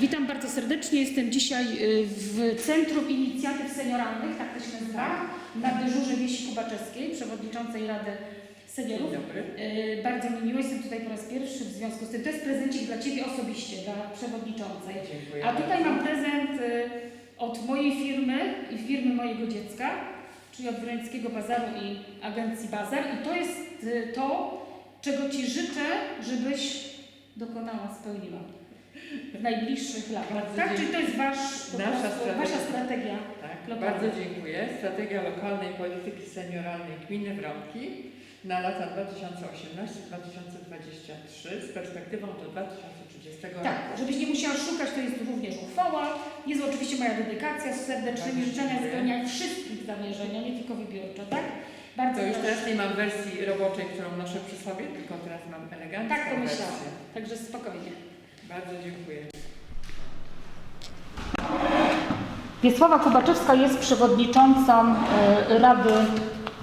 Witam bardzo serdecznie. Jestem dzisiaj y, w Centrum Inicjatyw Senioralnych, tak to się nazywa, na dyżurze Wiesi Kubaczewskiej, przewodniczącej Rady Seniorów. Y, Bardzo mi miło, jestem tutaj po raz pierwszy w związku z tym. To jest prezencik dla Ciebie osobiście, dla przewodniczącej. Dziękuję A tutaj bardzo. mam prezent y, od mojej firmy i firmy mojego dziecka, czyli od Wrońskiego Bazaru i Agencji Bazar. I to jest to, czego Ci życzę, żebyś dokonała, spełniła w najbliższych latach. Bardzo Tak? dziękuję. Czyli to jest wasz, Nasza strategia. Wasza strategia. Tak, Lokalna. bardzo dziękuję. Strategia lokalnej polityki senioralnej gminy Wronki na lata 2018-2023 z perspektywą do 2030 roku. Tak, żebyś nie musiała szukać, to jest również uchwała. Jest oczywiście moja dedykacja z serdecznymi Bardzo życzenia spełniania wszystkich zamierzenia, nie tylko wybiórczo, tak? Bardzo To już teraz nie mam wersji roboczej, którą noszę przy sobie, tylko teraz mam elegancką Tak pomyślałam. wersję. Także spokojnie. Bardzo dziękuję. Wiesława Kubaczewska jest przewodniczącą e, Rady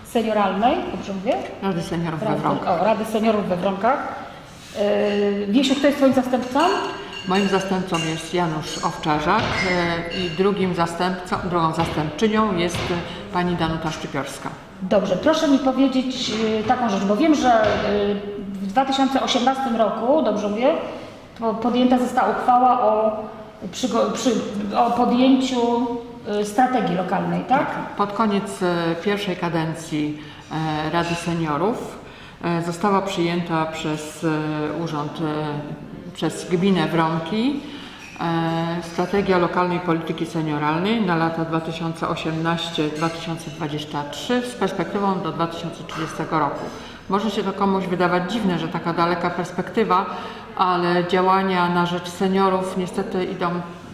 Senioralnej, dobrze mówię? Rady Seniorów we Rady, Wronkach. o, Rady Seniorów we Wronkach. E, Wiesiu, kto jest Twoim zastępcą? Moim zastępcą jest Janusz Owczarzak e, i drugim zastępcą, drugą zastępczynią jest pani Danuta Szczypiorska. Dobrze, proszę mi powiedzieć taką rzecz, bo wiem, że w 2018 roku, dobrze mówię, podjęta została uchwała o, przygo- przy, o podjęciu e, strategii lokalnej, tak? Pod koniec e, pierwszej kadencji e, Rady Seniorów została przyjęta przez Urząd, przez Gminę Wronki strategia lokalnej polityki senioralnej na lata 2018-2023 z perspektywą do 2030 roku. Może się to komuś wydawać dziwne, że taka daleka perspektywa, ale działania na rzecz seniorów niestety idą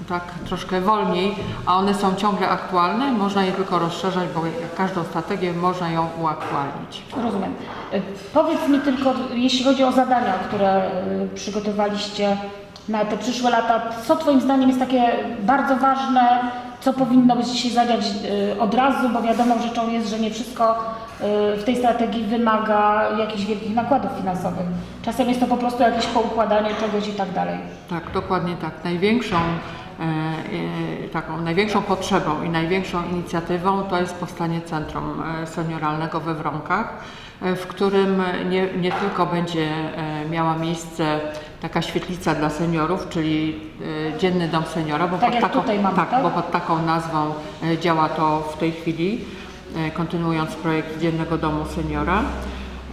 tak troszkę wolniej, a one są ciągle aktualne. Można je tylko rozszerzać, bo jak każdą strategię można ją uaktualnić. Rozumiem. E, Powiedz mi tylko, jeśli chodzi o zadania, które e, przygotowaliście na te przyszłe lata, co Twoim zdaniem jest takie bardzo ważne, co powinno być się zadziać e, od razu, bo wiadomo rzeczą jest, że nie wszystko e, w tej strategii wymaga jakichś wielkich nakładów finansowych. Czasem jest to po prostu jakieś poukładanie czegoś i tak dalej. Tak, dokładnie tak. Największą, e, e, taką największą potrzebą i największą inicjatywą to jest powstanie Centrum e, Senioralnego we Wronkach, w którym nie, nie tylko będzie miała miejsce taka świetlica dla seniorów, czyli e, Dzienny Dom Seniora, bo, Tak pod, jak taką, tutaj mamy, tak? bo pod taką nazwą e, działa to w tej chwili, e, kontynuując projekt Dziennego Domu Seniora.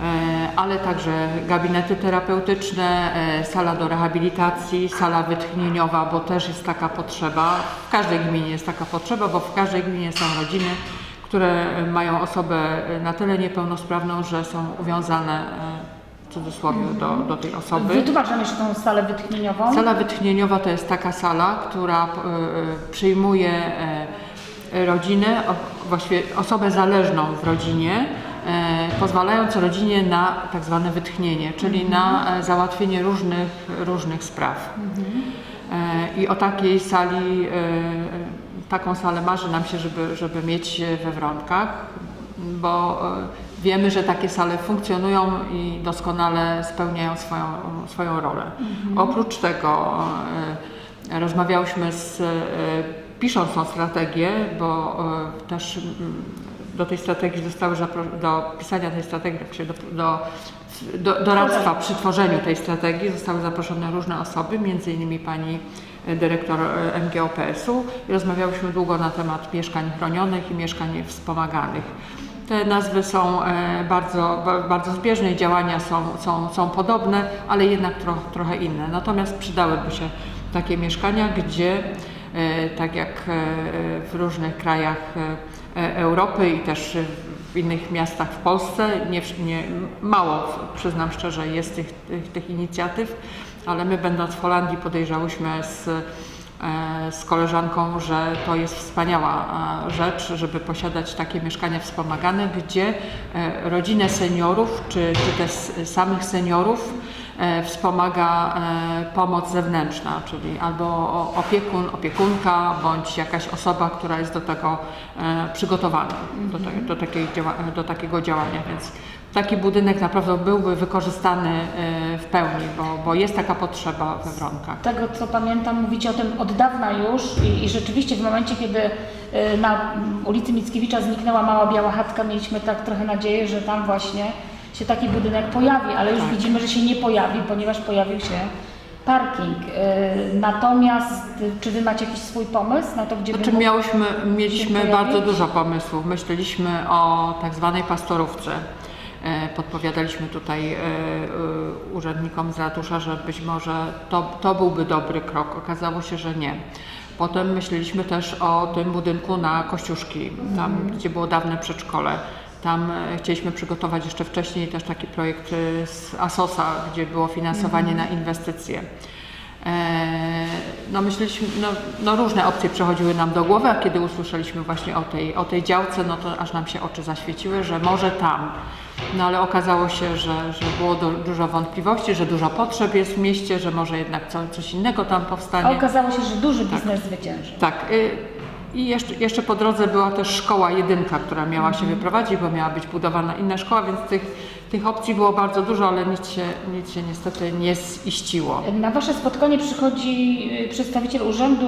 E, ale także gabinety terapeutyczne, e, sala do rehabilitacji, sala wytchnieniowa, bo też jest taka potrzeba. W każdej gminie jest taka potrzeba, bo w każdej gminie są rodziny, które mają osobę na tyle niepełnosprawną, że są uwiązane e, w cudzysłowie do, do tej osoby. Wytłumacz nam jeszcze tą salę wytchnieniową. Sala wytchnieniowa to jest taka sala, która e, przyjmuje e, rodzinę, o- właściwie osobę zależną w rodzinie, e, pozwalając rodzinie na tak zwane wytchnienie, czyli na załatwienie różnych, różnych spraw. E, I o takiej sali, e, taką salę marzy nam się, żeby, żeby mieć we Wronkach, bo e, wiemy, że takie sale funkcjonują i doskonale spełniają swoją, swoją rolę. Oprócz tego e, rozmawiałyśmy z, e, pisząc tą strategię, bo e, też mm, do tej strategii zostały do pisania tej strategii, czy do, do, do doradztwa przy tworzeniu tej strategii zostały zaproszone różne osoby, między innymi pani dyrektor MGOPS-u i rozmawiałyśmy długo na temat mieszkań chronionych i mieszkań wspomaganych. Te nazwy są e, bardzo, ba- bardzo zbieżne i działania są, są, są podobne, ale jednak tro, trochę inne. Natomiast przydałyby się takie mieszkania, gdzie e, tak jak e, w różnych krajach Europy i też w innych miastach w Polsce, nie, nie, mało, przyznam szczerze, jest tych, tych, tych inicjatyw, ale my będąc w Holandii podejrzałyśmy z z koleżanką, że to jest wspaniała e, rzecz, żeby posiadać takie mieszkania wspomagane, gdzie e, rodzinę seniorów czy, czy też samych seniorów e, wspomaga e, pomoc zewnętrzna, czyli albo opiekun, opiekunka, bądź jakaś osoba, która jest do tego e, przygotowana, do, do, takiej do takiego działania. Więc taki budynek naprawdę byłby wykorzystany e, w pełni, bo, bo jest taka potrzeba we Wronkach. tego co pamiętam, mówicie o tym od dawna już i, i rzeczywiście w momencie, kiedy y, na ulicy Mickiewicza zniknęła mała biała chatka, mieliśmy tak trochę nadzieję, że tam właśnie się taki budynek pojawi, ale już Tak. widzimy, że się nie pojawi, ponieważ pojawił się parking. Y, Natomiast czy Wy macie jakiś swój pomysł na to, gdzie by Znaczy miałyśmy, mieliśmy bardzo dużo pomysłów. Myśleliśmy o tak zwanej pastorówce. E, Podpowiadaliśmy tutaj e, e, urzędnikom z ratusza, że być może to, to byłby dobry krok. Okazało się, że nie. Potem myśleliśmy też o tym budynku na Kościuszki, tam gdzie było dawne przedszkole. Tam chcieliśmy przygotować jeszcze wcześniej też taki projekt z ASOS-a, gdzie było finansowanie na inwestycje. No myśleliśmy, no, no różne opcje przechodziły nam do głowy, a kiedy usłyszeliśmy właśnie o tej, o tej działce, no to aż nam się oczy zaświeciły, że może tam. No ale okazało się, że, że było du- dużo wątpliwości, że dużo potrzeb jest w mieście, że może jednak co, coś innego tam A powstanie. okazało się, że duży biznes zwycięży. Tak. y, I jeszcze, jeszcze po drodze była też szkoła jedynka, która miała się wyprowadzić, bo miała być budowana inna szkoła, więc tych, tych opcji było bardzo dużo, ale nic się, nic się niestety nie ziściło. Na Wasze spotkanie przychodzi y, przedstawiciel urzędu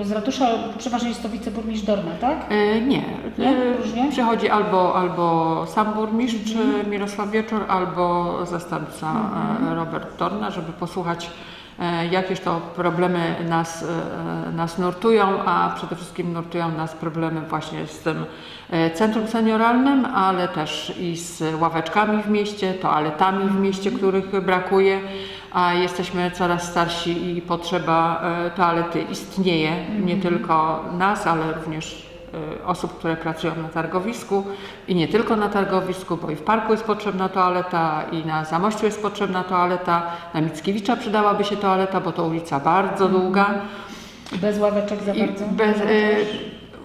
y, z ratusza, przeważnie jest to wiceburmistrz Dorna, tak? E, Nie. Nie? E, Różnie? Przychodzi albo, albo sam burmistrz e, Mirosław Wieczór, albo zastępca e, Robert Torna, żeby posłuchać, jakież to problemy nas, e, nas nurtują, a przede wszystkim nurtują nas problemy właśnie z tym e, centrum senioralnym, ale też i z ławeczkami w mieście, toaletami w mieście, których brakuje, a jesteśmy coraz starsi i potrzeba e, toalety. Istnieje, nie tylko nas, ale również osób, które pracują na targowisku i nie tylko na targowisku, bo i w parku jest potrzebna toaleta i na Zamościu jest potrzebna toaleta, na Mickiewicza przydałaby się toaleta, bo to ulica bardzo długa. Bez ławeczek za bardzo. bez, y,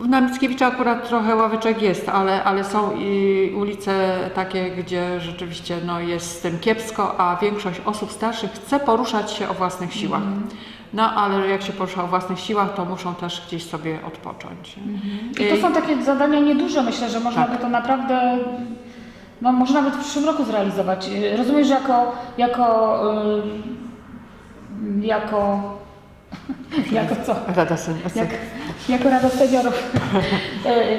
na Mickiewicza akurat trochę ławeczek jest, ale, ale są i ulice takie, gdzie rzeczywiście no, jest z tym kiepsko, a większość osób starszych chce poruszać się o własnych siłach. No ale jak się porusza o własnych siłach, to muszą też gdzieś sobie odpocząć. I to są takie zadania nieduże, myślę, że można Tak. by to naprawdę, no może nawet w przyszłym roku zrealizować. Rozumiem, że jako, jako, jako, jako co? Rada Seniorska. Jak, jako Rada Seniorów,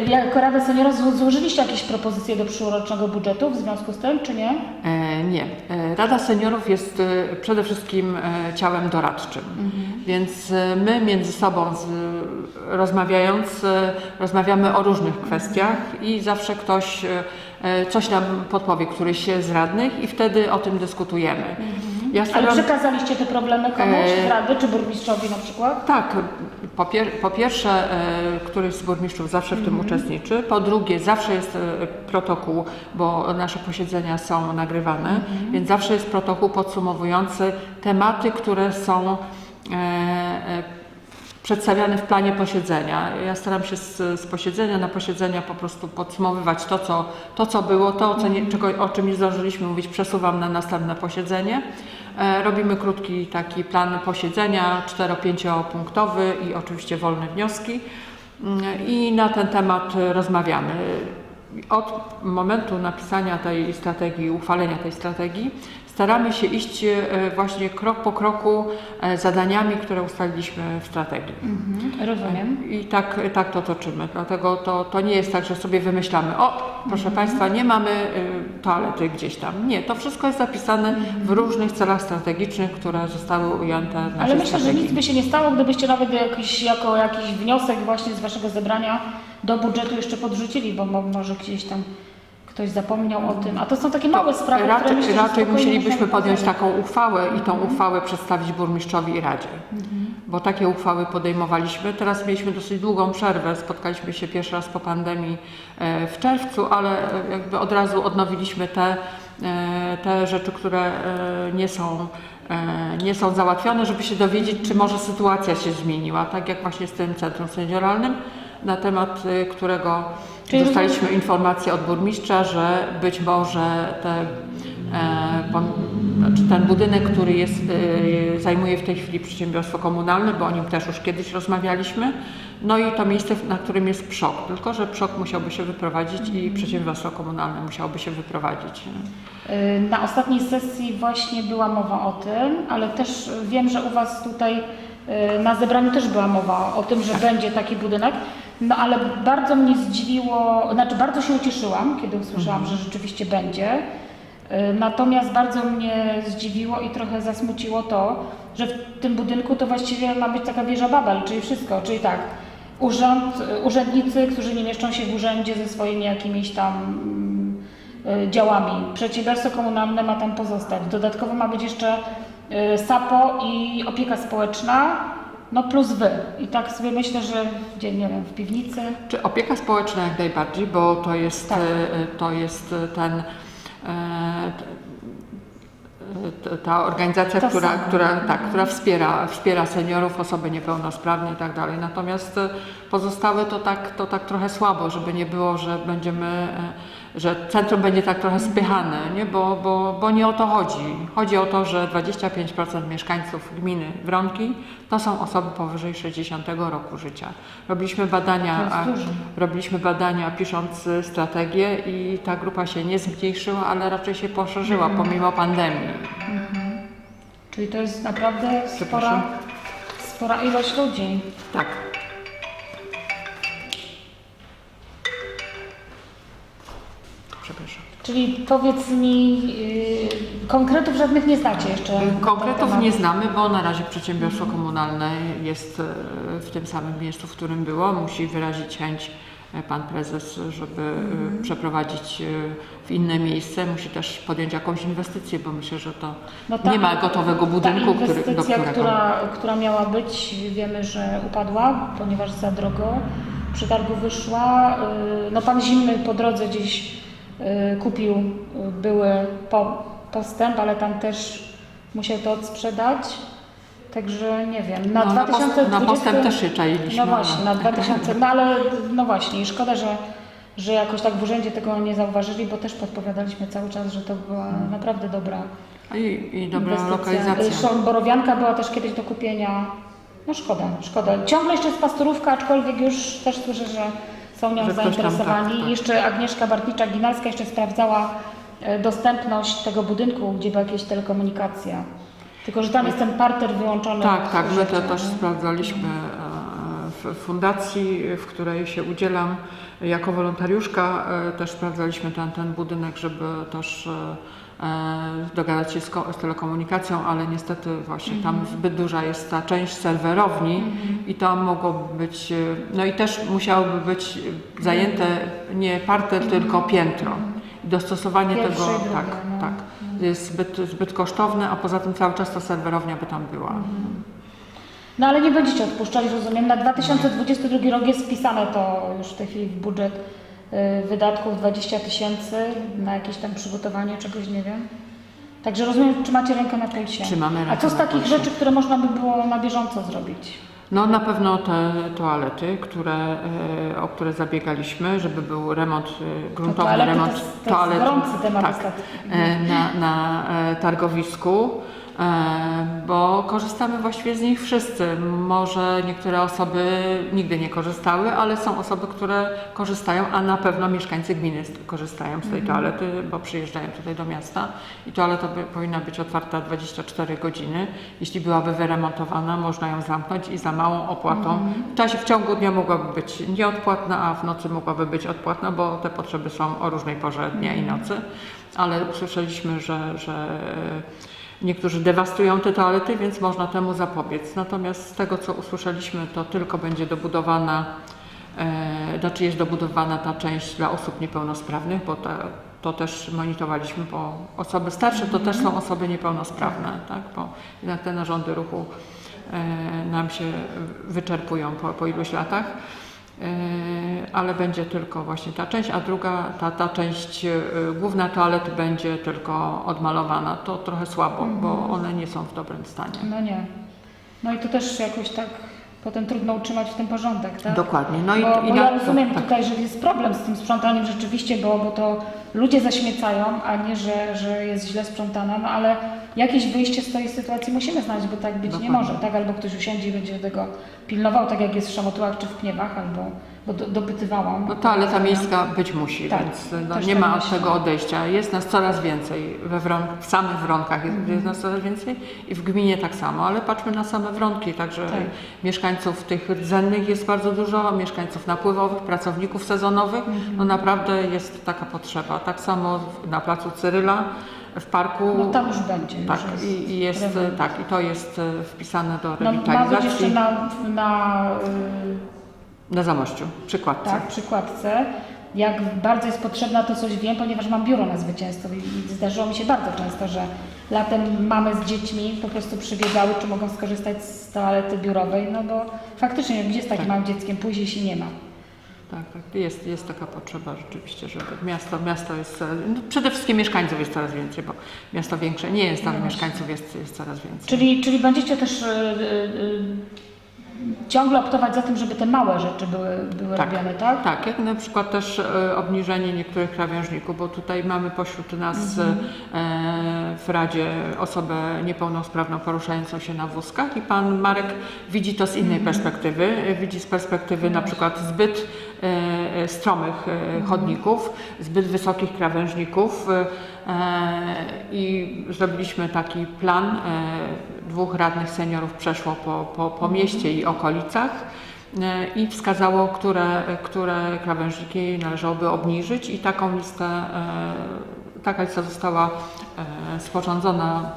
y, jako Rada Seniorów zło- złożyliście jakieś propozycje do przyszłorocznego budżetu w związku z tym, czy nie? E, nie. E, Rada Seniorów jest e, przede wszystkim e, ciałem doradczym, więc e, my między sobą z, rozmawiając, e, rozmawiamy o różnych kwestiach i zawsze ktoś e, e, coś nam podpowie, któryś z radnych i wtedy o tym dyskutujemy. Ja Ale staram- przekazaliście te problemy komuś E, z Rady, czy burmistrzowi na przykład? Tak, po, pier po pierwsze, e, któryś z burmistrzów zawsze w tym uczestniczy. Po drugie, zawsze jest e, protokół, bo nasze posiedzenia są nagrywane, więc zawsze jest protokół podsumowujący tematy, które są e, przedstawiane w planie posiedzenia. Ja staram się z, z posiedzenia na posiedzenia po prostu podsumowywać to, co, to, co było, to, co nie, czego, o czym nie zdążyliśmy mówić, przesuwam na następne posiedzenie. E, Robimy krótki taki plan posiedzenia, 4-5 punktowy i oczywiście wolne wnioski. Mm, I na ten temat rozmawiamy. Od momentu napisania tej strategii, uchwalenia tej strategii, staramy się iść e, właśnie krok po kroku e, zadaniami, które ustaliliśmy w strategii. Mhm, rozumiem. I tak, tak to toczymy. Dlatego to, to nie jest tak, że sobie wymyślamy, o, proszę Państwa, nie mamy toalety gdzieś tam. Nie, to wszystko jest zapisane w różnych celach strategicznych, które zostały ujęte w Ale myślę, że strategii. nic by się nie stało, gdybyście nawet jakiś, jako jakiś wniosek właśnie z Waszego zebrania do budżetu jeszcze podrzucili, bo mo- może gdzieś tam ktoś zapomniał o tym. A to są takie małe sprawy, które raczej myślę, że raczej musielibyśmy podjąć taką uchwałę i tą uchwałę przedstawić burmistrzowi i Radzie. Bo takie uchwały podejmowaliśmy. Teraz mieliśmy dosyć długą przerwę. Spotkaliśmy się pierwszy raz po pandemii e, w czerwcu, ale e, jakby od razu odnowiliśmy te, e, te rzeczy, które nie są, nie są załatwione, żeby się dowiedzieć, czy może sytuacja się zmieniła. Tak jak właśnie z tym centrum senioralnym, na temat którego Czyli dostaliśmy informację od burmistrza, że być może te e, znaczy ten budynek, który jest, y, zajmuje w tej chwili przedsiębiorstwo komunalne, bo o nim też już kiedyś rozmawialiśmy. No i to miejsce, na którym jest PSZOK, tylko że PSZOK musiałby się wyprowadzić i przedsiębiorstwo komunalne musiałoby się wyprowadzić. Y, Na ostatniej sesji właśnie była mowa o tym, ale też wiem, że u Was tutaj na zebraniu też była mowa o tym, że będzie taki budynek. No ale bardzo mnie zdziwiło, znaczy bardzo się ucieszyłam, kiedy usłyszałam, że rzeczywiście będzie. Y, Natomiast bardzo mnie zdziwiło i trochę zasmuciło to, że w tym budynku to właściwie ma być taka wieża Babel, czyli wszystko, czyli tak, urząd, urzędnicy, którzy nie mieszczą się w urzędzie ze swoimi jakimiś tam mm, y, działami. Przedsiębiorstwo komunalne ma tam pozostać. Dodatkowo ma być jeszcze y, SAPO i opieka społeczna, no plus wy. I tak sobie myślę, że gdzie, nie wiem, w piwnicy. Czy opieka społeczna jak najbardziej, bo to jest, Tak. e, to jest ten, e, t- t- ta organizacja, która, która, tak, która wspiera, wspiera seniorów, osoby niepełnosprawne i tak dalej. Natomiast e, pozostałe to tak, to tak trochę słabo, żeby nie było, że będziemy, e, że centrum będzie tak trochę spychane, nie? Bo, bo, bo nie o to chodzi. Chodzi o to, że 25% mieszkańców gminy Wronki to są osoby powyżej 60 roku życia. Robiliśmy badania, a- robiliśmy badania pisząc strategię i ta grupa się nie zmniejszyła, ale raczej się poszerzyła Mhm. pomimo pandemii. Czyli to jest naprawdę spora, spora ilość ludzi. Tak. Czyli powiedz mi, yy, konkretów żadnych nie znacie jeszcze. Konkretów nie znamy, bo na razie przedsiębiorstwo komunalne jest e, w tym samym miejscu, w którym było. Musi wyrazić chęć e, pan prezes, żeby e, Mhm. przeprowadzić w inne miejsce. Musi też podjąć jakąś inwestycję, bo myślę, że to No ta- nie ma gotowego budynku, Ta który, do którego... która, która miała być, wiemy, że upadła, ponieważ za drogo przetargu wyszła. Yy, No pan Zimny po drodze gdzieś kupił yy, były po, postęp, ale tam też musiał to odsprzedać. Także nie wiem, na No, na, post- 2020... na postęp też się czailiśmy. No właśnie, na 2000, no ale no właśnie, szkoda, że, że jakoś tak w urzędzie tego nie zauważyli, bo też podpowiadaliśmy cały czas, że to była naprawdę dobra I, I dobra inwestycja. lokalizacja. Zresztą Borowianka była też kiedyś do kupienia. No szkoda, szkoda. Ciągle jeszcze jest pastorówka, aczkolwiek już też słyszę, że są nią ktoś tam, zainteresowani. tak, tak. Jeszcze Agnieszka Bartnicza-Ginalska jeszcze sprawdzała e, dostępność tego budynku, gdzie była jakieś telekomunikacja. Tylko, że tam jest ten parter wyłączony. Tak, tak, my to też sprawdzaliśmy e, w fundacji, w której się udzielam jako wolontariuszka. e, Też sprawdzaliśmy ten, ten budynek, żeby też dogadać się z, z telekomunikacją, ale niestety właśnie tam zbyt duża jest ta część serwerowni i tam mogłoby być, e, no i też musiałoby być zajęte nie parter, tylko piętro. Dostosowanie Pierwsze tego, tak, no. tak, jest zbyt, zbyt kosztowne, a poza tym cały czas ta serwerownia by tam była. No ale nie będziecie odpuszczali, rozumiem. Na 2022 rok jest wpisane to już w tej chwili w budżet wydatków 20 tysięcy na jakieś tam przygotowanie czegoś, nie wiem. Także rozumiem, czy macie rękę na pulsie. Trzymamy A rękę co z na takich pulsie. rzeczy, które można by było na bieżąco zrobić? No na pewno te toalety, które, e, o które zabiegaliśmy, żeby był remont, e, gruntowy toalety remont to jest- to jest gorący temat tak, ostatnio. e, na, na e, targowisku, bo korzystamy właściwie z nich wszyscy. Może niektóre osoby nigdy nie korzystały, ale są osoby, które korzystają, a na pewno mieszkańcy gminy korzystają z tej toalety, bo przyjeżdżają tutaj do miasta i toaleta by, powinna być otwarta 24 godziny. Jeśli byłaby wyremontowana, można ją zamknąć i za małą opłatą. W czasie, w ciągu dnia mogłaby być nieodpłatna, a w nocy mogłaby być odpłatna, bo te potrzeby są o różnej porze dnia i nocy. Ale usłyszeliśmy, że, że niektórzy dewastują te toalety, więc można temu zapobiec. Natomiast z tego, co usłyszeliśmy, to tylko będzie dobudowana, e, znaczy jest dobudowana ta część dla osób niepełnosprawnych, bo to też monitorowaliśmy, bo osoby starsze to też są osoby niepełnosprawne, tak? bo jednak te narządy ruchu e, nam się wyczerpują po, po iluś latach. E, Ale będzie tylko właśnie ta część, a druga, ta, ta część e, główna toalety będzie tylko odmalowana. To trochę słabo, bo one nie są w dobrym stanie. No nie. No i to też jakoś tak potem trudno utrzymać w tym porządek, tak? Dokładnie. No i, bo, i bo ja rozumiem tak. tutaj, że jest problem z tym sprzątaniem rzeczywiście, bo, bo to ludzie zaśmiecają, a nie, że, że jest źle sprzątana, no ale jakieś wyjście z tej sytuacji musimy znaleźć, bo tak być nie Dokładnie. może, tak? Albo ktoś usiądzie i będzie tego pilnował, tak jak jest w Szamotułach czy w Pniewach, albo, bo do, dopytywałam. No toaleta miejska być musi, Tak, więc no, nie tak ma od tego odejścia. Jest nas coraz więcej. We wron, w samych Wronkach jest, Mhm. jest nas coraz więcej i w gminie tak samo, ale patrzmy na same Wronki, także Tak. mieszkańców tych rdzennych jest bardzo dużo, mieszkańców napływowych, pracowników sezonowych. Mhm. No naprawdę jest taka potrzeba. Tak samo na placu Cyryla, w parku. No tam już będzie. tak, już i, i jest, remont. tak, i to jest e, wpisane do No, ma być rewitalizacji jeszcze na, na y, na Zamościu, przykładce. tak, przykładce. Jak bardzo jest potrzebna, to coś wiem, ponieważ mam biuro na zwycięstwo i zdarzyło mi się bardzo często, że latem mamy z dziećmi po prostu przybiegały, czy mogą skorzystać z toalety biurowej, no bo faktycznie gdzie z takim Tak. małym dzieckiem pójdzie się nie ma. Tak, tak. Jest, jest taka potrzeba rzeczywiście, żeby miasto, miasto jest, no przede wszystkim mieszkańców jest coraz więcej, bo miasto większe nie jest, ale No mieszkańców jest, jest coraz więcej. Czyli, czyli będziecie też y, y, y, ciągle optować za tym, żeby te małe rzeczy były, były Tak. robione, tak? Tak, jak na przykład też e, obniżenie niektórych krawężników, bo tutaj mamy pośród nas Mhm. e, w Radzie osobę niepełnosprawną poruszającą się na wózkach i pan Marek widzi to z innej Mhm. perspektywy. E, Widzi z perspektywy na przykład zbyt e, e, stromych e, Mhm. chodników, zbyt wysokich krawężników e, i zrobiliśmy taki plan. E, dwóch radnych seniorów przeszło po, po, po mieście i okolicach i wskazało, które, które krawężniki należałoby obniżyć i taką listę, taka lista została sporządzona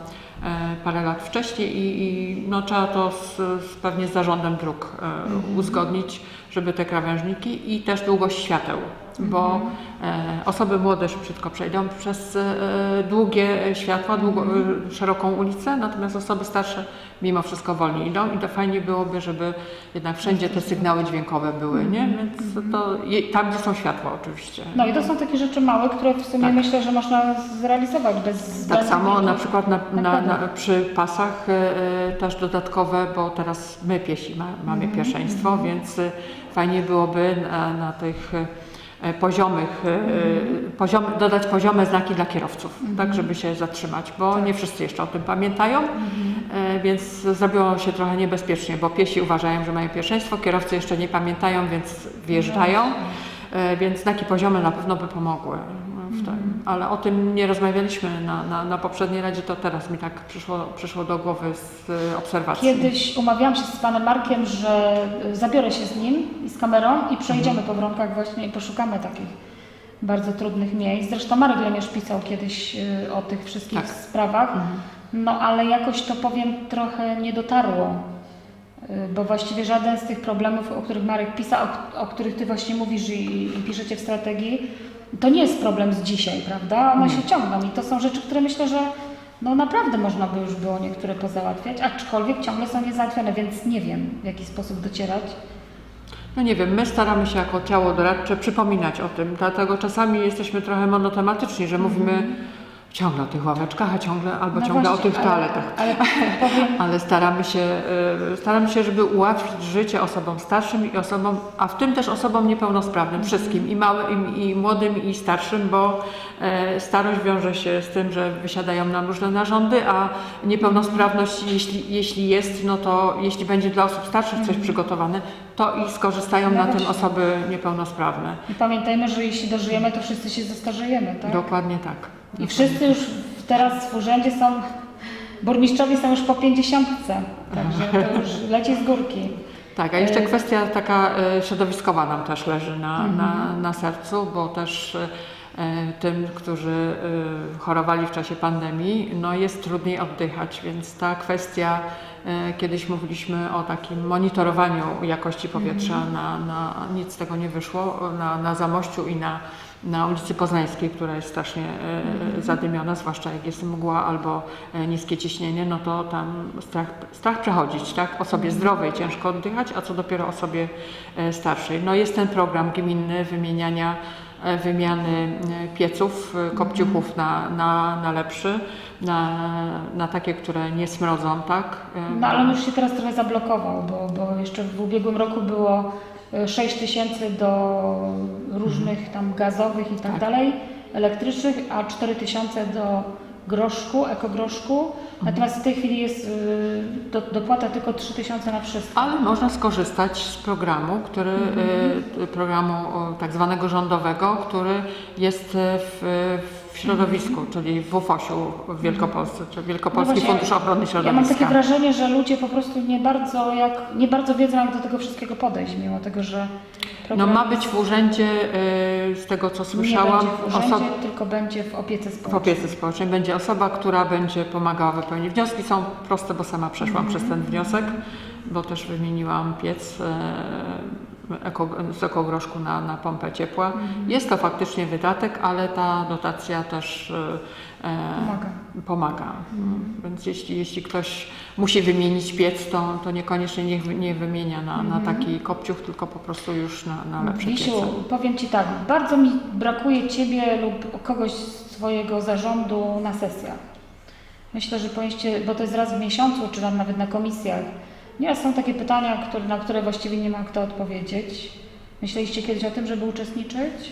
parę lat wcześniej i, i no, trzeba to z, z pewnie z zarządem dróg e, uzgodnić, żeby te krawężniki i też długość świateł, bo e, osoby młode szybciutko przejdą przez e, długie światła, długo, e, szeroką ulicę, natomiast osoby starsze mimo wszystko wolniej idą i to fajnie byłoby, żeby jednak wszędzie te sygnały dźwiękowe były, nie? Więc to tam, gdzie są światła oczywiście. No i to są takie rzeczy małe, które w sumie Tak. myślę, że można zrealizować bez Tak samo na przykład na, na, na, przy pasach też dodatkowe, bo teraz my piesi ma, mamy Mhm, pierwszeństwo, więc e, fajnie byłoby na, na tych poziomych, e, Mhm. poziom, dodać poziome znaki dla kierowców, tak żeby się zatrzymać, bo Tak. nie wszyscy jeszcze o tym pamiętają, Mhm. e, więc zrobiło się trochę niebezpiecznie, bo piesi uważają, że mają pierwszeństwo, kierowcy jeszcze nie pamiętają, więc wjeżdżają. E, Więc znaki poziome na pewno by pomogły w tym. Ale o tym nie rozmawialiśmy na, na, na poprzedniej radzie, to teraz mi tak przyszło, przyszło do głowy z e, obserwacji. Kiedyś umawiałam się z panem Markiem, że y, zabiorę się z nim i z kamerą i przejdziemy po Wronkach właśnie i poszukamy takich bardzo trudnych miejsc. Zresztą Marek Lemierz pisał kiedyś y, o tych wszystkich Tak. sprawach, no ale jakoś to powiem trochę nie dotarło. Y, Bo właściwie żaden z tych problemów, o których Marek pisał, o, o których Ty właśnie mówisz i, i piszecie w strategii, to nie jest problem z dzisiaj, prawda? One się ciągną i to są rzeczy, które myślę, że no naprawdę można by już było niektóre pozałatwiać, aczkolwiek ciągle są niezałatwione, więc nie wiem w jaki sposób docierać. No nie wiem, my staramy się jako ciało doradcze przypominać o tym, dlatego czasami jesteśmy trochę monotematyczni, że mówimy ciągle o tych ławeczkach, a ciągle albo No ciągle właśnie, o tych ale- toaletach. Ale powiem, Ale staramy się, e, staramy się, żeby ułatwić życie osobom starszym i osobom, a w tym też osobom niepełnosprawnym, wszystkim, i małym, i, młodym, i starszym, bo e, starość wiąże się z tym, że wysiadają nam różne narządy, a niepełnosprawność, jeśli, jeśli jest, no to jeśli będzie dla osób starszych coś przygotowane, to i skorzystają na tym osoby niepełnosprawne. i pamiętajmy, że jeśli dożyjemy, to wszyscy się zestarzejemy, tak? Dokładnie tak. I wszyscy już teraz w urzędzie są, burmistrzowie są już po pięćdziesiątce, także to już leci z górki. Tak, a jeszcze E, kwestia taka e, środowiskowa nam też leży na, Mhm. na, na sercu, bo też e, tym, którzy chorowali w czasie pandemii, no jest trudniej oddychać, więc ta kwestia, kiedyś mówiliśmy o takim monitorowaniu jakości powietrza, Mhm. na, na, nic z tego nie wyszło, na, na Zamościu i na, na ulicy Poznańskiej, która jest strasznie e, Mhm. zadymiona, zwłaszcza jak jest mgła albo e, niskie ciśnienie, no to tam strach, strach przechodzić, tak? Osobie zdrowej ciężko oddychać, a co dopiero osobie e, starszej. No jest ten program gminny wymieniania wymiany pieców, e, kopciuchów na, na, na lepszy, na, na takie, które nie smrodzą, tak? No ale on już się teraz trochę zablokował, bo, bo jeszcze w ubiegłym roku było 6 tysięcy do różnych tam gazowych i tak Tak. dalej, elektrycznych, a 4 tysiące do groszku, ekogroszku, natomiast w tej chwili jest y, do, dopłata tylko 3000 na wszystko. Ale można skorzystać z programu, który, y, programu tak zwanego rządowego, który jest e, w, w środowisku, czyli w WFOŚ-u w Wielkopolsce, czyli Wielkopolski No właśnie, Fundusz Ochrony Ja mam Środowiska. takie wrażenie, że ludzie po prostu nie bardzo, jak, nie bardzo wiedzą, jak do tego wszystkiego podejść, mimo tego, że No ma być w urzędzie, y, z tego co nie słyszałam, będzie w urzędzie, osoba- tylko będzie w opiece w społecznej. opiece społecznej będzie osoba, która będzie pomagała wypełnić wnioski. Są proste, bo sama przeszłam przez ten wniosek, bo też wymieniłam piec e, eko, z ekogroszku na, na pompę ciepła. Jest to faktycznie wydatek, ale ta dotacja też e, Pomaga. pomaga. Więc jeśli, jeśli ktoś musi wymienić piec, to, to niekoniecznie nie, nie wymienia na, na taki kopciuch, tylko po prostu już na, na lepsze piece. powiem Ci tak, bardzo mi brakuje Ciebie lub kogoś z Twojego zarządu na sesjach. Myślę, że powinniście, bo to jest raz w miesiącu, czy tam nawet na komisjach. Nieraz są takie pytania, które, na które właściwie nie ma kto odpowiedzieć. Myśleliście kiedyś o tym, żeby uczestniczyć?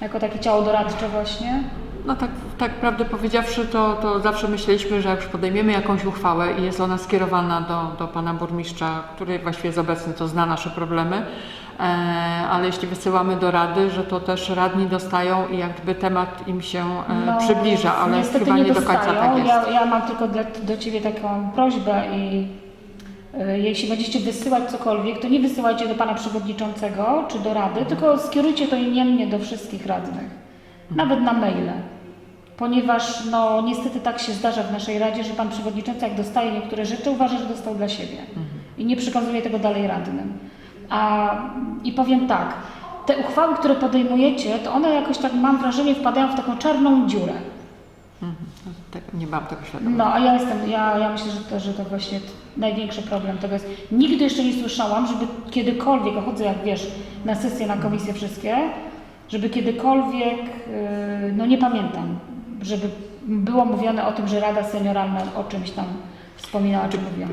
Jako takie ciało doradcze właśnie? No tak, tak prawdę powiedziawszy, to, to zawsze myśleliśmy, że jak już podejmiemy jakąś uchwałę i jest ona skierowana do, do pana burmistrza, który właściwie jest obecny, to zna nasze problemy, ale jeśli wysyłamy do rady, że to też radni dostają i jakby temat im się e, przybliża, ale No, chyba nie, do dostają. końca tak jest. Ja, ja mam tylko dla, do Ciebie taką prośbę i y, jeśli będziecie wysyłać cokolwiek, to nie wysyłajcie do Pana Przewodniczącego czy do Rady, tylko skierujcie to imiennie do wszystkich radnych, nawet na maile. Ponieważ no, niestety tak się zdarza w naszej Radzie, że Pan Przewodniczący jak dostaje niektóre rzeczy, uważa, że dostał dla siebie i nie przekazuje tego dalej radnym. A, I powiem tak, te uchwały, które podejmujecie, to one jakoś tak mam wrażenie wpadają w taką czarną dziurę. Tak, nie mam tego świadomości. No, a ja jestem, ja, ja myślę, że to, że to właśnie największy problem tego jest. Nigdy jeszcze nie słyszałam, żeby kiedykolwiek, a chodzę jak wiesz, na sesje, na komisje wszystkie, żeby kiedykolwiek, yy, no nie pamiętam, żeby było mówione o tym, że Rada Senioralna o czymś tam wspominała, czy mówiła.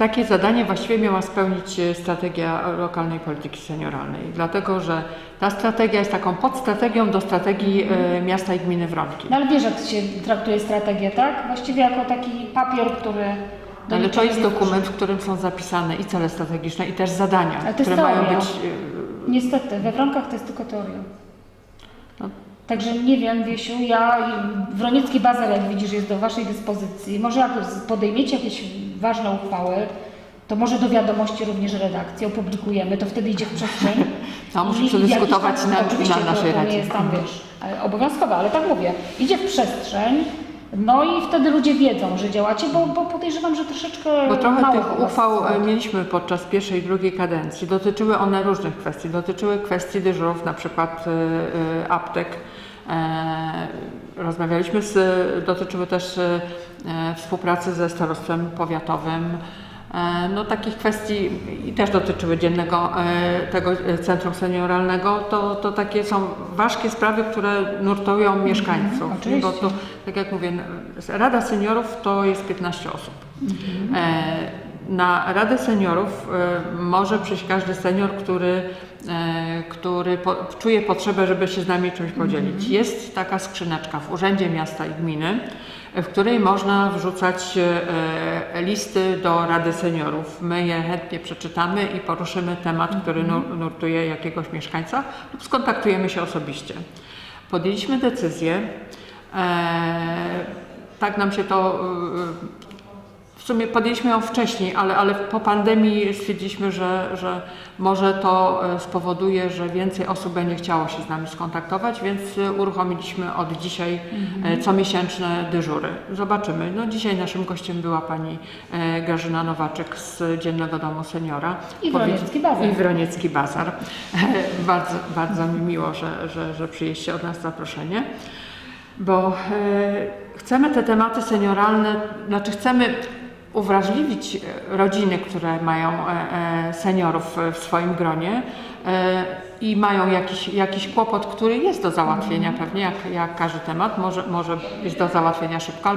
Takie zadanie właściwie miała spełnić e, strategia lokalnej polityki senioralnej, dlatego że ta strategia jest taką podstrategią do strategii e, miasta i gminy Wronki. No ale wiesz, jak się traktuje strategię, tak? Właściwie jako taki papier, który... Ale to jest dokument, w którym są zapisane i cele strategiczne, i też zadania, Ale to które mają teoria. być. służy. e, Niestety, we Wronkach to jest tylko teoria. No. Także nie wiem, Wiesiu, ja, Wroniecki Bazar, jak widzisz, jest do Waszej dyspozycji. Może jak podejmiecie jakieś ważne uchwały, to może do wiadomości również redakcji opublikujemy, to wtedy idzie w przestrzeń. No, muszę przedyskutować tam- na- oczywiście na to- naszej to nie radzie. jest tam, wiesz, e, obowiązkowe, ale tak mówię. Idzie w przestrzeń, no i wtedy ludzie wiedzą, że działacie, bo, bo podejrzewam, że troszeczkę Bo trochę mało tych uchwał słuchaczy. mieliśmy podczas pierwszej i drugiej kadencji. Dotyczyły one różnych kwestii. Dotyczyły kwestii dyżurów, na przykład e, e, aptek. E, Rozmawialiśmy z, dotyczyły też e, współpracy ze starostwem powiatowym. E, No, takich kwestii i też dotyczyły dziennego tego centrum senioralnego. To, to takie są ważkie sprawy, które nurtują mieszkańców. oczywiście. Bo to, tak jak mówię, Rada Seniorów to jest 15 osób. E, Na Radę Seniorów e, może przyjść każdy senior, który, e, który po, czuje potrzebę, żeby się z nami czymś podzielić. Jest taka skrzyneczka w Urzędzie Miasta i Gminy, w której można wrzucać e, listy do Rady Seniorów. My je chętnie przeczytamy i poruszymy temat, który nur- nurtuje jakiegoś mieszkańca lub skontaktujemy się osobiście. Podjęliśmy decyzję, tak nam się to sumie podjęliśmy ją wcześniej, ale, ale po pandemii stwierdziliśmy, że, że może to e, spowoduje, że więcej osób będzie chciało się z nami skontaktować, więc e, uruchomiliśmy od dzisiaj e, comiesięczne dyżury. Zobaczymy. No, dzisiaj naszym gościem była pani Grażyna Nowaczek z Dziennego Domu Seniora. I Wroniecki Bazar. I Wroniecki Bazar. bardzo, bardzo mi miło, że, że, że przyjęliście od nas zaproszenie bo chcemy te tematy senioralne, znaczy chcemy uwrażliwić e, rodziny, które mają e, e, seniorów w swoim gronie i mają jakiś, jakiś kłopot, który jest do załatwienia pewnie, jak, jak każdy temat, może, może jest do załatwienia szybko,